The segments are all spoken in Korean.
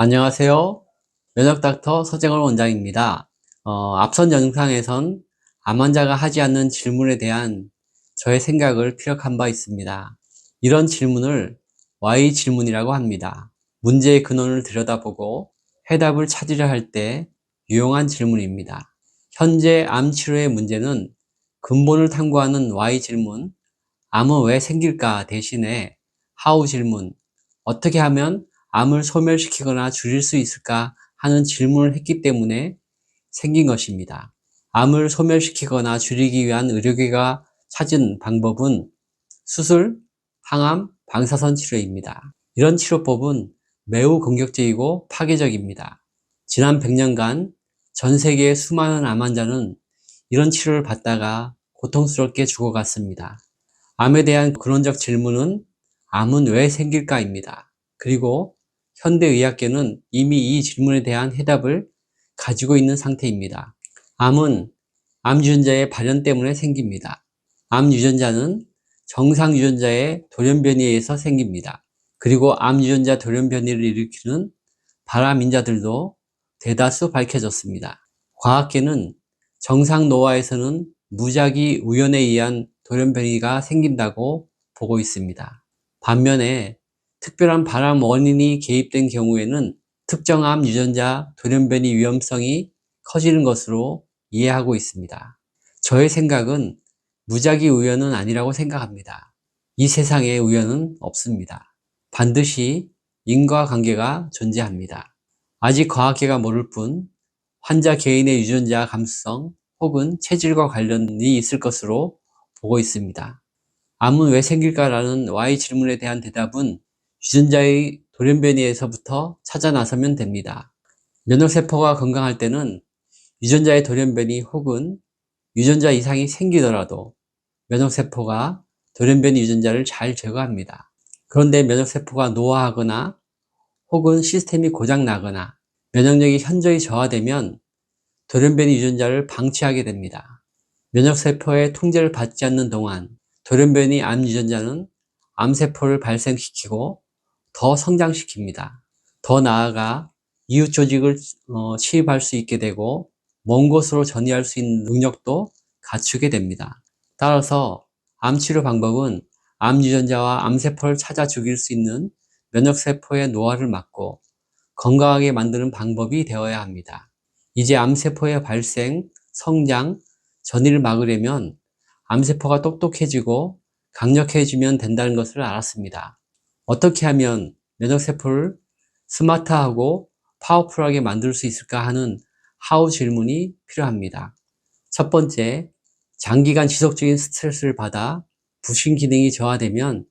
안녕하세요. 면역닥터 서재걸 원장입니다. 어, 앞선 영상에선 암 환자가 하지 않는 질문에 대한 저의 생각을 피력한 바 있습니다. 이런 질문을 Y 질문이라고 합니다. 문제의 근원을 들여다보고 해답을 찾으려 할 때 유용한 질문입니다. 현재 암 치료의 문제는 근본을 탐구하는 Y 질문, 암은 왜 생길까 대신에 How 질문, 어떻게 하면 암을 소멸시키거나 줄일 수 있을까 하는 질문을 했기 때문에 생긴 것입니다. 암을 소멸시키거나 줄이기 위한 의료계가 찾은 방법은 수술, 항암, 방사선 치료입니다. 이런 치료법은 매우 공격적이고 파괴적입니다. 지난 100년간 전 세계의 수많은 암 환자는 이런 치료를 받다가 고통스럽게 죽어갔습니다. 암에 대한 근원적 질문은 암은 왜 생길까입니다. 그리고 현대의학계는 이미 이 질문에 대한 해답을 가지고 있는 상태입니다. 암은 암 유전자의 발현 때문에 생깁니다. 암 유전자는 정상 유전자의 돌연변이에 의해서 생깁니다. 그리고 암 유전자 돌연변이를 일으키는 발암인자들도 대다수 밝혀졌습니다. 과학계는 정상 노화에서는 무작위 우연에 의한 돌연변이가 생긴다고 보고 있습니다. 반면에 특별한 발암 원인이 개입된 경우에는 특정 암 유전자 돌연변이 위험성이 커지는 것으로 이해하고 있습니다. 저의 생각은 무작위 우연은 아니라고 생각합니다. 이 세상에 우연은 없습니다. 반드시 인과관계가 존재합니다. 아직 과학계가 모를 뿐 환자 개인의 유전자 감수성 혹은 체질과 관련이 있을 것으로 보고 있습니다. 암은 왜 생길까라는 Y 질문에 대한 대답은 유전자의 돌연변이에서부터 찾아 나서면 됩니다. 면역세포가 건강할 때는 유전자의 돌연변이 혹은 유전자 이상이 생기더라도 면역세포가 돌연변이 유전자를 잘 제거합니다. 그런데 면역세포가 노화하거나 혹은 시스템이 고장나거나 면역력이 현저히 저하되면 돌연변이 유전자를 방치하게 됩니다. 면역세포의 통제를 받지 않는 동안 돌연변이 암 유전자는 암세포를 발생시키고 더 성장시킵니다. 더 나아가 이웃 조직을 어, 침입할 수 있게 되고 먼 곳으로 전이할 수 있는 능력도 갖추게 됩니다. 따라서 암 치료 방법은 암 유전자와 암세포를 찾아 죽일 수 있는 면역세포의 노화를 막고 건강하게 만드는 방법이 되어야 합니다. 이제 암세포의 발생, 성장, 전이를 막으려면 암세포가 똑똑해지고 강력해지면 된다는 것을 알았습니다. 어떻게 하면 면역세포를 스마트하고 파워풀하게 만들 수 있을까 하는 하우 질문이 필요합니다. 첫 번째, 장기간 지속적인 스트레스를 받아 부신 기능이 저하되면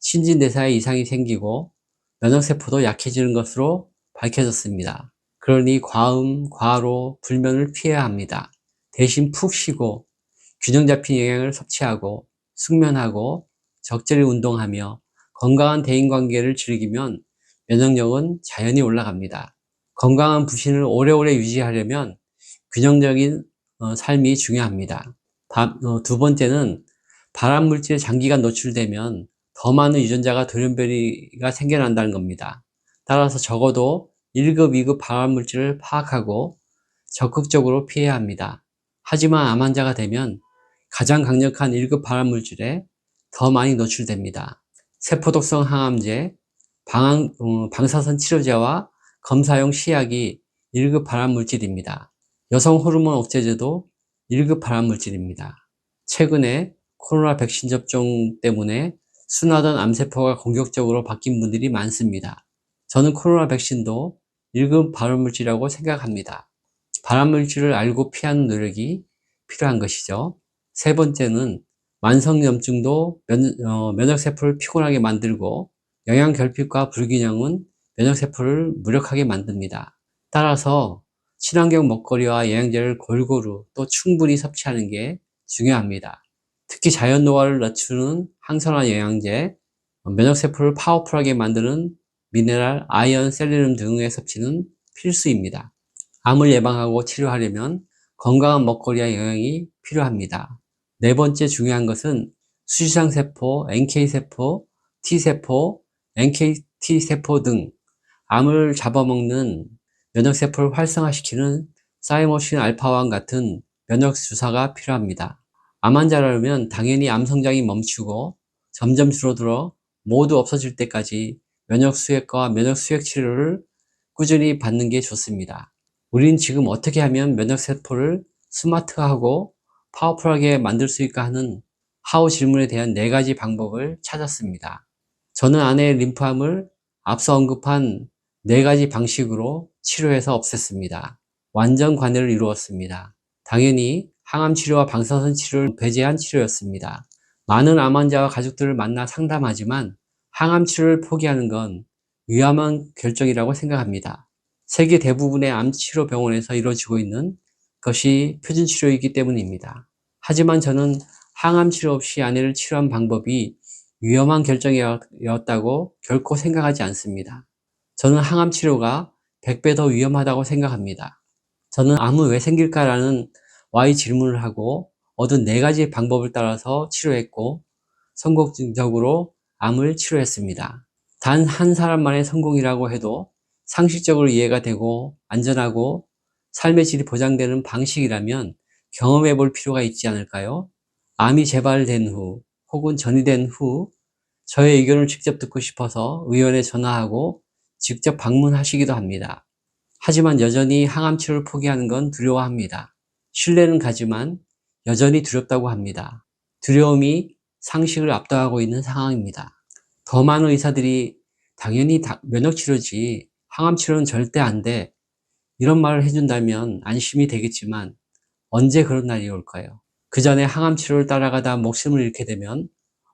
신진대사에 이상이 생기고 면역세포도 약해지는 것으로 밝혀졌습니다. 그러니 과음, 과로, 불면을 피해야 합니다. 대신 푹 쉬고 균형 잡힌 영양을 섭취하고 숙면하고 적절히 운동하며 건강한 대인관계를 즐기면 면역력은 자연히 올라갑니다. 건강한 부신을 오래오래 유지하려면 균형적인 어, 삶이 중요합니다. 어, 두 번째는 발암 물질에 장기간 노출되면 더 많은 유전자가 돌연변이가 생겨난다는 겁니다. 따라서 적어도 1급, 2급 발암 물질을 파악하고 적극적으로 피해야 합니다. 하지만 암 환자가 되면 가장 강력한 1급 발암 물질에 더 많이 노출됩니다. 세포독성 항암제, 방, 어, 방사선 치료제와 검사용 시약이 1급 발암물질입니다. 여성 호르몬 억제제도 1급 발암물질입니다. 최근에 코로나 백신 접종 때문에 순하던 암세포가 공격적으로 바뀐 분들이 많습니다. 저는 코로나 백신도 1급 발암물질이라고 생각합니다. 발암물질을 알고 피하는 노력이 필요한 것이죠. 세 번째는 만성염증도 면, 어, 면역세포를 피곤하게 만들고 영양결핍과 불균형은 면역세포를 무력하게 만듭니다. 따라서 친환경 먹거리와 영양제를 골고루 또 충분히 섭취하는 게 중요합니다. 특히 자연 노화를 낮추는 항산화 영양제, 면역세포를 파워풀하게 만드는 미네랄, 아이언, 셀레늄 등의 섭취는 필수입니다. 암을 예방하고 치료하려면 건강한 먹거리와 영양이 필요합니다. 네 번째 중요한 것은 수시상세포, NK세포, T세포, NKT세포 등 암을 잡아먹는 면역 세포를 활성화시키는 사이모신 알파와 같은 면역 주사가 필요합니다. 암 환자라면 당연히 암 성장이 멈추고 점점 줄어들어 모두 없어질 때까지 면역 수액과 면역 수액 치료를 꾸준히 받는 게 좋습니다. 우린 지금 어떻게 하면 면역 세포를 스마트하고 파워풀하게 만들 수 있을까 하는 하우 질문에 대한 네 가지 방법을 찾았습니다. 저는 아내의 림프암을 앞서 언급한 네 가지 방식으로 치료해서 없앴습니다. 완전 관해를 이루었습니다. 당연히 항암 치료와 방사선 치료를 배제한 치료였습니다. 많은 암 환자와 가족들을 만나 상담하지만 항암 치료를 포기하는 건 위험한 결정이라고 생각합니다. 세계 대부분의 암 치료 병원에서 이루어지고 있는 것이 표준 치료이기 때문입니다. 하지만 저는 항암 치료 없이 아내를 치료한 방법이 위험한 결정이었다고 결코 생각하지 않습니다. 저는 항암 치료가 100배 더 위험하다고 생각합니다. 저는 암은 왜 생길까라는 Y 질문을 하고 얻은 네 가지 방법을 따라서 치료했고 성공적으로 암을 치료했습니다. 단 한 사람만의 성공이라고 해도 상식적으로 이해가 되고 안전하고 삶의 질이 보장되는 방식이라면 경험해 볼 필요가 있지 않을까요? 암이 재발된 후 혹은 전이된 후 저의 의견을 직접 듣고 싶어서 의원에 전화하고 직접 방문하시기도 합니다. 하지만 여전히 항암 치료를 포기하는 건 두려워합니다. 신뢰는 가지만 여전히 두렵다고 합니다. 두려움이 상식을 압도하고 있는 상황입니다. 더 많은 의사들이 당연히 면역 치료지 항암 치료는 절대 안 돼. 이런 말을 해준다면 안심이 되겠지만 언제 그런 날이 올까요? 그 전에 항암 치료를 따라가다 목숨을 잃게 되면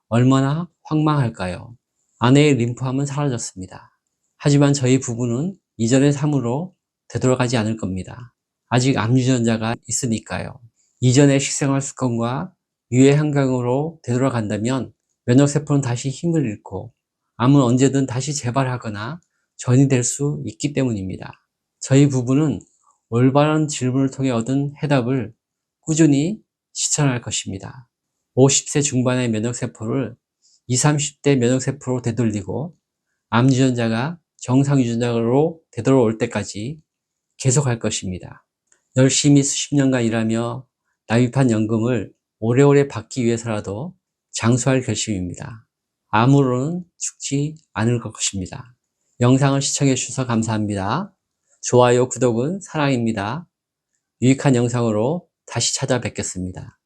얼마나 황망할까요? 아내의 림프암은 사라졌습니다. 하지만 저희 부부는 이전의 삶으로 되돌아가지 않을 겁니다. 아직 암 유전자가 있으니까요. 이전의 식생활 습관과 유해 환경으로 되돌아간다면 면역세포는 다시 힘을 잃고 암은 언제든 다시 재발하거나 전이 될 수 있기 때문입니다. 저희 부부는 올바른 질문을 통해 얻은 해답을 꾸준히 실천할 것입니다. 50세 중반의 면역세포를 20, 30대 면역세포로 되돌리고 암 유전자가 정상 유전자로 되돌아올 때까지 계속할 것입니다. 열심히 수십 년간 일하며 납입한 연금을 오래오래 받기 위해서라도 장수할 결심입니다. 암으로는 죽지 않을 것입니다. 영상을 시청해 주셔서 감사합니다. 좋아요, 구독은 사랑입니다. 유익한 영상으로 다시 찾아뵙겠습니다.